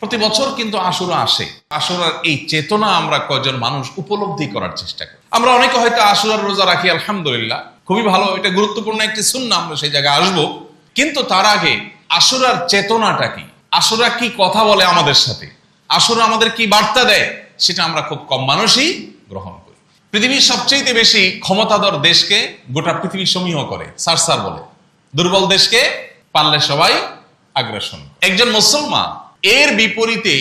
প্রতি বছর কিন্তু আসুরা আসে। আসুরার এই চেতনা আমরা কয়জন মানুষ উপলব্ধি করার চেষ্টা করি। আমরা অনেকে হয়তো আসুরার রোজা রাখি, আলহামদুলিল্লাহ। খুবই ভালো, এটা গুরুত্বপূর্ণ একটি শূন্য আমরা সেই জায়গায় আসব। কিন্তু তার আগে আসুরার চেতনাটা কি? আসুরা কি কথা বলে আমাদের সাথে? আসুরা আমাদের কি বার্তা দেয়? সেটা আমরা খুব কম মানুষই গ্রহণ করি। পৃথিবীর সবচেয়ে বেশি ক্ষমতাধর দেশকে গোটা পৃথিবী সমীহ করে সার সার বলে। দুর্বল দেশকে পারলে সবাই আগ্রাসন একজন মুসলমান এর বিপরীতে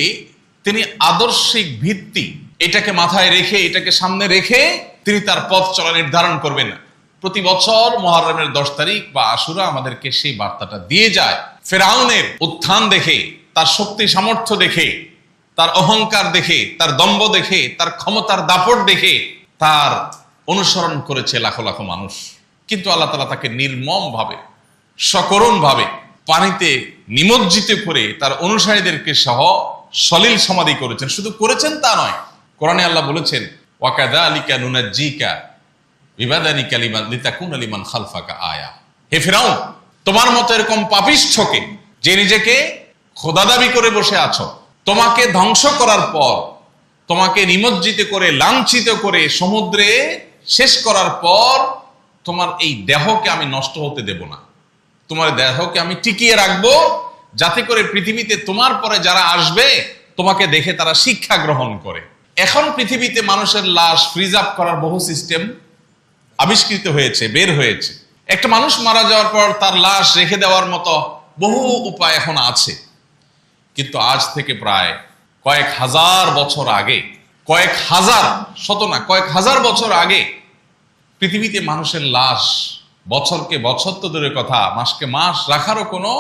তিনি আদর্শিক ভিত্তি, এটাকে মাথায় রেখে, এটাকে সামনে রেখে তিনি তার পথ চলা নির্ধারণ করবেন। প্রতি বছর মহরমের দশ তারিখ বা আশুরা আমাদেরকে সেই বার্তাটা দিয়ে যায়। ফেরাউনের উত্থান দেখে, তার শক্তি সামর্থ্য দেখে, তার অহংকার দেখে, তার দম্ভ দেখে, তার ক্ষমতার দাপট দেখে তার অনুসরণ করেছে লাখো লাখো মানুষ। কিন্তু আল্লাহ তালা তাকে নির্মম ভাবে সকরণ ভাবে পানিতে নিমজ্জিত করে তার অনুসারীদেরকে সহ সলিল সমাধি করেছেন। শুধু করেছেন তা নয়, কোরআনে আল্লাহ বলেছেন ওয়াকাদা আলিকা নুনাজ্জিকা বিবাদানি কালিমান লিতাকুন আলিমান খালফাকা আয়া। হে ফেরাউন, তোমার মতো এরকম পাপিষ্ঠকে যে নিজেকে খোদা দাবি করে বসে আছো, তোমাকে ধ্বংস করার পর, তোমাকে নিমজ্জিত করে, লাঞ্ছিত করে, সমুদ্রে শেষ করার পর, তোমার এই দেহকে আমি নষ্ট হতে দেব না। তোমার দেহকে আমি টিকিয়ে রাখব যাতে করে পৃথিবীতে তোমার পরে যারা আসবে, তোমাকে দেখে তারা শিক্ষা গ্রহণ করে। এখন পৃথিবীতে মানুষের লাশ ফ্রিজ আপ করার বহু সিস্টেম আবিষ্কৃত হয়েছে, বের হয়েছে। একটা মানুষ মারা যাওয়ার পর তার লাশ রেখে দেওয়ার মতো বহু উপায় এখন আছে। কিন্তু আজ থেকে প্রায় কয়েক হাজার বছর আগে, কয়েক হাজার, শত না, কয়েক হাজার বছর আগে পৃথিবীতে মানুষের লাশ বছরকে বছর তো দূরের কথা, মাসকে মাস রাখারও কোনো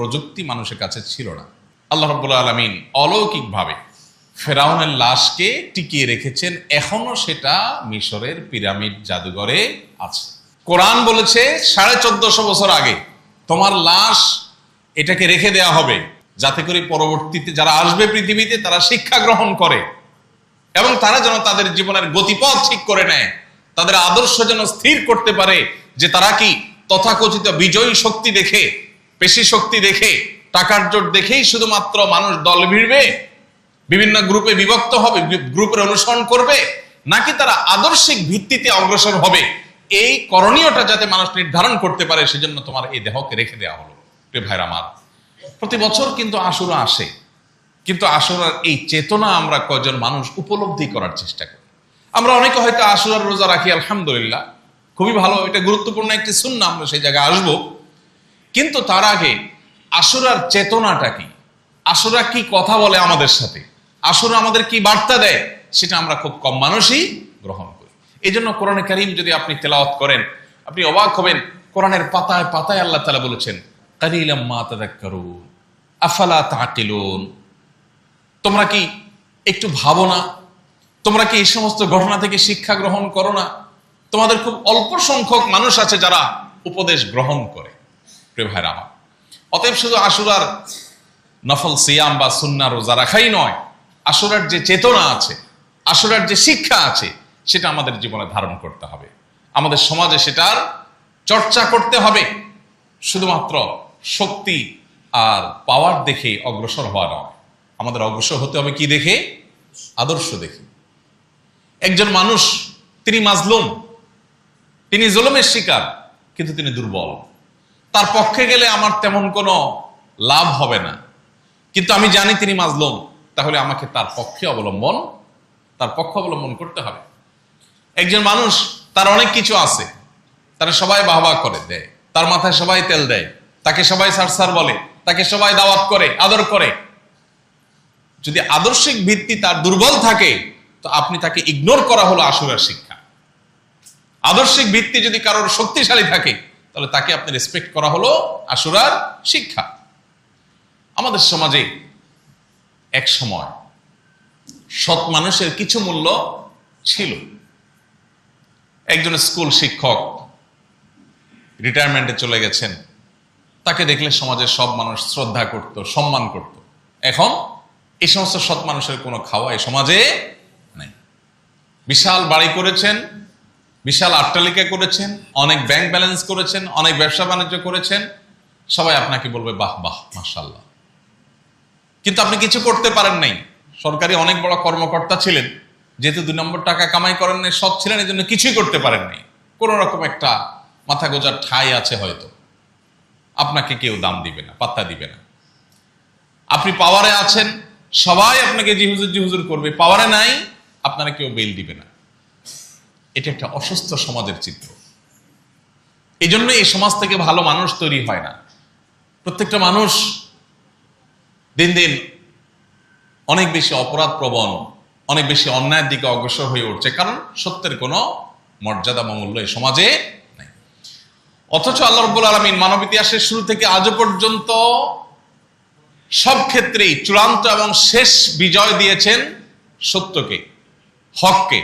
প্রযুক্তি মানুষের কাছে ছিল না। আল্লাহ রব্বুল আলমিন অলৌকিকভাবে ফেরাউনের লাশকে টিকিয়ে রেখেছেন। এখনও সেটা মিশরের পিরামিড জাদুঘরে আছে। কোরআন বলেছে, সাড়ে চোদ্দশো বছর আগে তোমার লাশ এটাকে রেখে দেয়া হবে। যাতে করে পরবর্তীতে যারা আসবে পৃথিবীতে, তারা শিক্ষা গ্রহণ করে এবং তারা যেন তাদের জীবনের গতিপথ ঠিক করে নেয়। তাদের আদর্শ যেন স্থির করতে পারে যে তারা কি তথাকথিত বিজয়ী শক্তি দেখে পেশি শক্তি দেখে, টাকার জোট দেখেই শুধুমাত্র মানুষ দল ভিড়বে, বিভিন্ন গ্রুপে বিভক্ত হবে গ্রুপের অনুসরণ করবে, নাকি তারা আদর্শিক ভিত্তিতে অগ্রসর হবে? এই করণীয়টা যাতে মানুষ নির্ধারণ করতে পারে, সেজন্য তোমার এই দেহকে রেখে দেওয়া হলো ভাইরা আমার। প্রতি বছর কিন্তু আসুরা আসে, কিন্তু আসুরার এই চেতনা আমরা কয়জন মানুষ উপলব্ধি করার চেষ্টা করি। আমরা অনেকে হয়তো আসুরার রোজা রাখি, আলহামদুলিল্লাহ, খুবই ভালো, এটা গুরুত্বপূর্ণ একটি শূন্য আমরা সেই জায়গায় আসব। কিন্তু তার আগে আসুরার চেতনাটা কি? আসুরা কি কথা বলে আমাদের সাথে? আসুরা আমাদের কি বার্তা দেয়? সেটা আমরা খুব কম মানুষই গ্রহণ করি। এই জন্য কোরআনে কারিম যদি আপনি তেলাওয়াত করেন, আপনি অবাক হবেন, কোরআনের পাতায় পাতায় আল্লাহ তালা বলেছেন, কালিলাম মা তাদাক্কারুন, আফালা তাকিলুন তোমরা কি একটু ভাবো না? তোমরা কি এই সমস্ত ঘটনা থেকে শিক্ষা গ্রহণ করো না? তোমাদের খুব অল্প সংখ্যক মানুষ আছে যারা উপদেশ গ্রহণ করে। প্রিয় ভাইরা আমার। অতএব শুধু আশুরার নফল সিয়াম বা সুন্না রোজা রাখাই নয়, আশুরার যে চেতনা আছে আসুরার যে শিক্ষা আছে, সেটা আমাদের জীবনে ধারণ করতে হবে। আমাদের সমাজে সেটার চর্চা করতে হবে। শুধুমাত্র শক্তি আর পাওয়ার দেখে অগ্রসর হওয়া নয়। আমাদের অগ্রসর হতে হবে কি দেখে? আদর্শ দেখে। একজন মানুষ, তিনি মাজলুম, তিনি জুলুমের শিকার, কিন্তু তিনি দুর্বল। তার পক্ষে গেলে আমার তেমন কোনো লাভ হবে না। কিন্তু আমি জানি তিনি মাজলুম, তাহলে আমাকে তার পক্ষে অবলম্বন, তার পক্ষ অবলম্বন করতে হবে। একজন মানুষ, তার অনেক কিছু আছে, তারা সবাই বাহবা করে, দেয়। তার মাথায় সবাই তেল দেয়, তাকে সবাই সার সার বলে, তাকে সবাই দাওয়াত করে, আদর করে। যদি আদর্শিক ভিত্তি তার দুর্বল থাকে, তো আপনি তাকে ইগনোর করা হলো আসুরার শিক্ষা। আদর্শিক ভিত্তি যদি কারোর শক্তিশালী থাকে তাহলে তাকে আপনি রেসপেক্ট করা হলো আশুরার শিক্ষা। আমাদের সমাজে এক সময় সৎ মানুষের কিছু মূল্য ছিল। একজন স্কুল শিক্ষক রিটায়ারমেন্টে চলে গেছেন। তাকে দেখলে সমাজের সব মানুষ শ্রদ্ধা করত, সম্মান করত। এখন এই সমস্ত সৎ মানুষের কোনো খাওয়া এই সমাজে নেই। বিশাল বাড়ি করেছেন বিশাল আট্টালিকা করেছেন, অনেক ব্যাংক ব্যালেন্স করেছেন, অনেক ব্যবসা বাণিজ্য করেছেন। সবাই আপনাকে বলবে, বাহ বাহ মাসাল্লাহ কিন্তু আপনি কিছু করতে পারেন নাই। সরকারি অনেক বড় কর্মকর্তা ছিলেন, যেহেতু দুই নম্বর টাকা কামাই করেন সৎ ছিলেন এই জন্য কিছুই করতে পারেন নাই। কোনো রকম একটা মাথা গোজার ঠাই আছে হয়তো। আপনাকে কেউ দাম দিবে না, পাত্তা দিবে না। আপনি পাওয়ারে আছেন, সবাই আপনাকে জি হুজুর জি হুজুর করবে। পাওয়ারে নাই, আপনারা কেউ বেল দিবে না। এটা একটা অসুস্থ সমাজের চিত্র। এই জন্য এই সমাজ থেকে ভালো মানুষ তৈরি হয় না। প্রত্যেকটা মানুষ দিন দিন অনেক বেশি অপরাধ প্রবণ অনেক বেশি অন্যায়ের দিকে অগ্রসর হয়ে উঠছে, কারণ সত্যের কোনো মর্যাদা বা মূল্য এই সমাজে নাই। অথচ আল্লাহ রব্বুল আলমিন মানব ইতিহাসের শুরু থেকে আজও পর্যন্ত সব ক্ষেত্রেই চূড়ান্ত এবং শেষ বিজয় দিয়েছেন সত্যকে, হককে,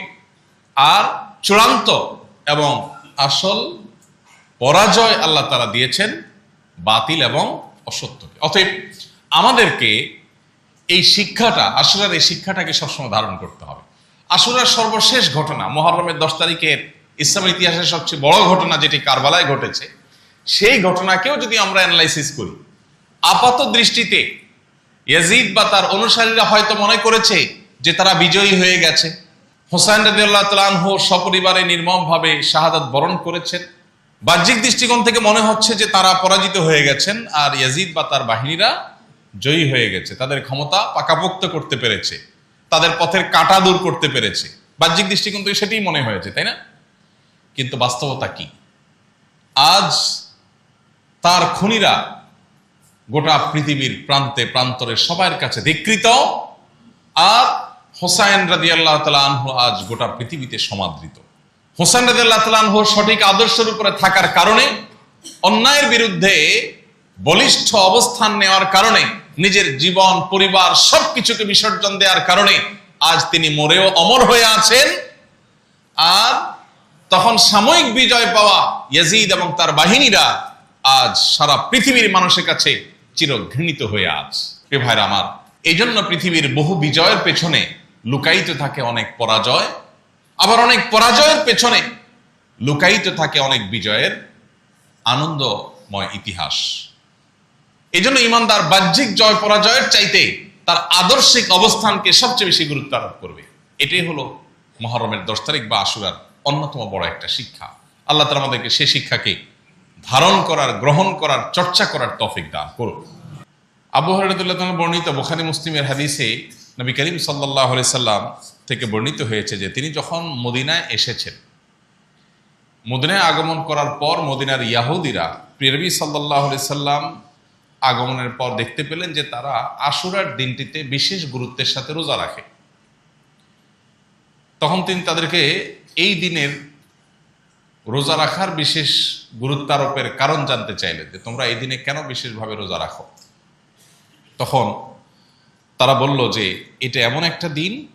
আর চূড়ান্ত এবং আসল পরাজয় আল্লাহ তারা দিয়েছেন, বাতিল এবং অসত্যকে। অতএব আমাদেরকে এই শিক্ষাটা আসুরার এই শিক্ষাটাকে সবসময় ধারণ করতে হবে। আসুরার সর্বশেষ ঘটনা, মহরমের দশ তারিখের ইসলামের ইতিহাসের সবচেয়ে বড় ঘটনা যেটি কারবালায় ঘটেছে, সেই ঘটনাকেও যদি আমরা অ্যানালাইসিস করি, আপাত দৃষ্টিতে ইয়াজিদ বা তার অনুসারীরা হয়তো মনে করেছে যে তারা বিজয়ী হয়ে গেছে। হোসাইন রাদিয়াল্লাহ তালাহ সপরিবারে নির্মমভাবে শাহাদাত বরণ করেছেন। বাহ্যিক দৃষ্টিকোণ থেকে মনে হচ্ছে যে তারা পরাজিত হয়ে গেছেন আর ইয়াজিদ বা তার বাহিনীরা জয়ী হয়ে গেছে। তাদের ক্ষমতা পাকাপোক্ত করতে পেরেছে। তাদের পথের কাটা দূর করতে পেরেছে। বাহ্যিক দৃষ্টিকোণ থেকে সেটাই মনে হয়েছে, তাই না? কিন্তু বাস্তবতা কি? আজ তার খুনিরা গোটা পৃথিবীর প্রান্তে, প্রান্তরে সবার কাছে ধিকৃত আর হোসাইন রাজি আল্লাহ আনহু আজ গোটা পৃথিবীতে সমাদৃত। হোসাইন রাজি আল্লাহ তালানহু সঠিক আদর্শের উপরে থাকার কারণে, অন্যায়ের বিরুদ্ধে বলিষ্ঠ অবস্থান নেওয়ার কারণে, নিজের জীবন, পরিবার সবকিছুকে বিসর্জন দেওয়ার কারণে আজ তিনি মরেও অমর হয়ে আছেন। আর তখন সাময়িক বিজয় পাওয়া ইয়াজিদ এবং তার বাহিনীরা আজ সারা পৃথিবীর মানুষের কাছে চির ঘৃণিত হয়ে আজ। এ ভাইরা আমার এই জন্য পৃথিবীর বহু বিজয়ের পেছনে লুকায়িত থাকে অনেক পরাজয়, আবার অনেক পরাজয়ের পেছনে লুকায়িত থাকে অনেক বিজয়ের আনন্দময় ইতিহাস। এই জন্য ইমানদার বাহ্যিক জয় পরাজয়ের চাইতে তার আদর্শিক অবস্থানকে সবচেয়ে বেশি গুরুত্ব আরোপ করবে। এটাই হলো মহরমের দশ তারিখ বা আশুরার অন্যতম বড় একটা শিক্ষা। আল্লাহ তালা আমাদেরকে সে শিক্ষাকে ধারণ করার, গ্রহণ করার, চর্চা করার তফিক দান করুন। আবু হরদুল্লাহ বর্ণিত বোখারি মুসলিমের হাদিসে নবী করিম সাল্লাহ সাল্লাম থেকে বর্ণিত হয়েছে যে তিনি যখন মদিনায় এসেছেন, মদিনায় আগমন করার পর মদিনার ইয়াহুদিরা প্রিয়বী সাল্লাহ সাল্লাম আগমনের পর দেখতে পেলেন যে তারা আশুরার দিনটিতে বিশেষ গুরুত্বের সাথে রোজা রাখে। তখন তিনি তাদেরকে এই দিনের রোজা রাখার বিশেষ গুরুত্বারোপের কারণ জানতে চাইলেন যে তোমরা এই দিনে কেন বিশেষভাবে রোজা রাখো? তখন তারা বলল যে, এটা এমন একটা দিন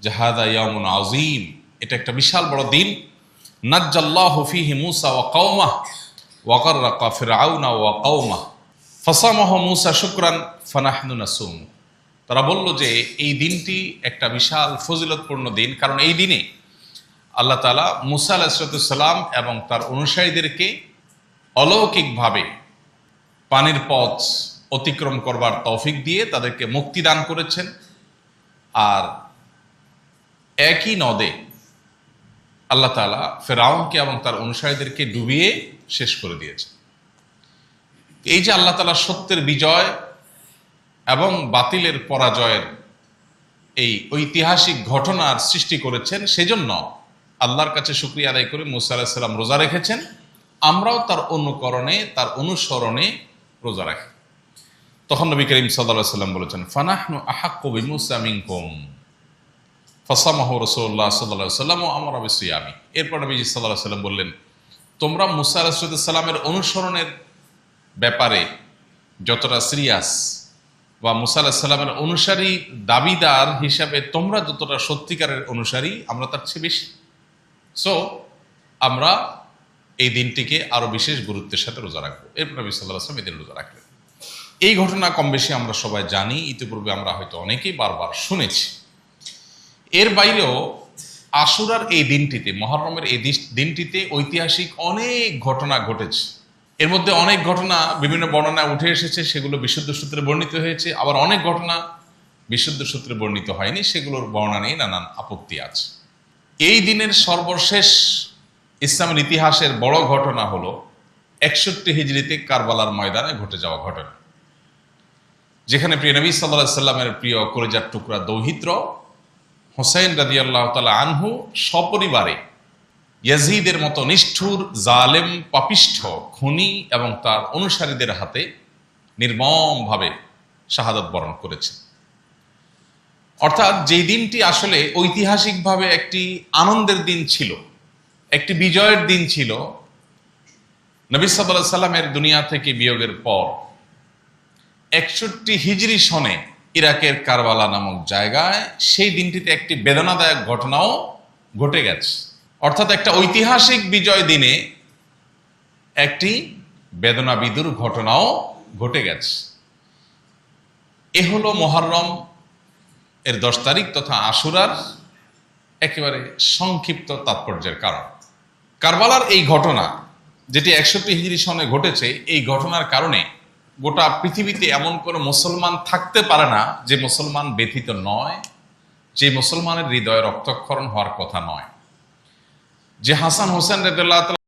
জাহাদা ইয়ামুন আজিম এটা একটা বিশাল বড় দিন। নাজ্জাল্লাহ ফিহি মুসা ওয়া কওমাহ ওয়াকাররাকা ফিরআউনা ওয়া কওমাহ। ফাসামাহ মুসা শুকরান, ফানাহনু নাসুম। তারা বলল যে, এই দিনটি একটা বিশাল ফজিলতপূর্ণ দিন। কারণ এই দিনে আল্লাহ তালা মুসা আলাহিসাল্লাম এবং তার অনুসারীদেরকে অলৌকিকভাবে পানির পথ অতিক্রম করবার তৌফিক দিয়ে তাদেরকে মুক্তি দান করেছেন। আর একই নদে আল্লাহ তালা ফেরাউনকে এবং তার অনুসারীদেরকে ডুবিয়ে শেষ করে দিয়েছে এই যে আল্লাহ তালা সত্যের বিজয় এবং বাতিলের পরাজয়ের এই ঐতিহাসিক ঘটনার সৃষ্টি করেছেন, সেজন্য আল্লাহর কাছে শুক্রিয়া আদায় করে মুসা আলাহিসাল্লাম রোজা রেখেছেন। আমরাও তার অনুকরণে, তার অনুসরণে রোজা রাখি। তখন নবী করিম সাল্লাহ সাল্লাম বলেছেন, ফানাহনু আহাক্কবি মুসা মিনকুম। ফসামাহ রসুল্লাহ সাল্লাহ সাল্লাম ও আমার অবশ্যই আমি এরপর নবীজি সাল্লাহ সাল্লাম বললেন, তোমরা মুসা আলাহিসাল্লামের অনুসরণের ব্যাপারে যতটা সিরিয়াস বা মুসা আলাহিসাল্লামের অনুসারী দাবিদার হিসাবে তোমরা যতটা সত্যিকারের অনুসারী, আমরা তার চেয়ে বেশি। সো আমরা এই দিনটিকে আরও বিশেষ গুরুত্বের সাথে রোজা রাখব। এরপর নবী সাল্লাহ আসলাম এদিন রোজা রাখবেন এই ঘটনা কম বেশি আমরা সবাই জানি। ইতিপূর্বে আমরা হয়তো অনেকেই বারবার শুনেছি। এর বাইরেও আশুরার এই দিনটিতে, মহরমের এই দিনটিতে ঐতিহাসিক অনেক ঘটনা ঘটেছে। এর মধ্যে অনেক ঘটনা বিভিন্ন বর্ণনায় উঠে এসেছে, সেগুলো বিশুদ্ধ সূত্রে বর্ণিত হয়েছে। আবার অনেক ঘটনা বিশুদ্ধ সূত্রে বর্ণিত হয়নি, সেগুলোর বর্ণনা নিয়ে নানান আপত্তি আছে। এই দিনের সর্বশেষ ইসলামের ইতিহাসের বড় ঘটনা হলো একষট্টি হিজড়িতে কারবালার ময়দানে ঘটে যাওয়া ঘটনা। যেখানে প্রিয় নবী সাল্লাহ সাল্লামের প্রিয় কলেজার টুকরা দৌহিত্র হোসেন রাজি আল্লাহ তালা আনহু সপরিবারে ইয়াজিদের মতো নিষ্ঠুর, জালেম, পাপিষ্ঠ, খুনি এবং তার অনুসারীদের হাতে নির্মমভাবে শাহাদত বরণ করেছে। অর্থাৎ যেই দিনটি আসলে ঐতিহাসিকভাবে একটি আনন্দের দিন ছিল, একটি বিজয়ের দিন ছিল, নবী সাল্লাহ সাল্লামের দুনিয়া থেকে বিয়োগের পর। একষট্টি হিজরি সনে ইরাকের কারবালা নামক জায়গায় সেই দিনটিতে একটি বেদনাদায়ক ঘটনাও ঘটে গেছে। অর্থাৎ একটা ঐতিহাসিক বিজয় দিনে একটি বেদনা বিদুর ঘটনাও ঘটে গেছে। এ হলো মহরম এর দশ তারিখ তথা আশুরার একেবারে সংক্ষিপ্ত তাৎপর্যের কারণ। কারবালার এই ঘটনা, যেটি একষট্টি হিজরি সনে ঘটেছে, এই ঘটনার কারণে গোটা পৃথিবীতে এমন কোনো মুসলমান থাকতে পারে না যে মুসলমান ব্যথিত নয়, যে মুসলমানের হৃদয়ে রক্তক্ষরণ হওয়ার কথা নয়। যে হাসান হোসেন রেদুল্লাহ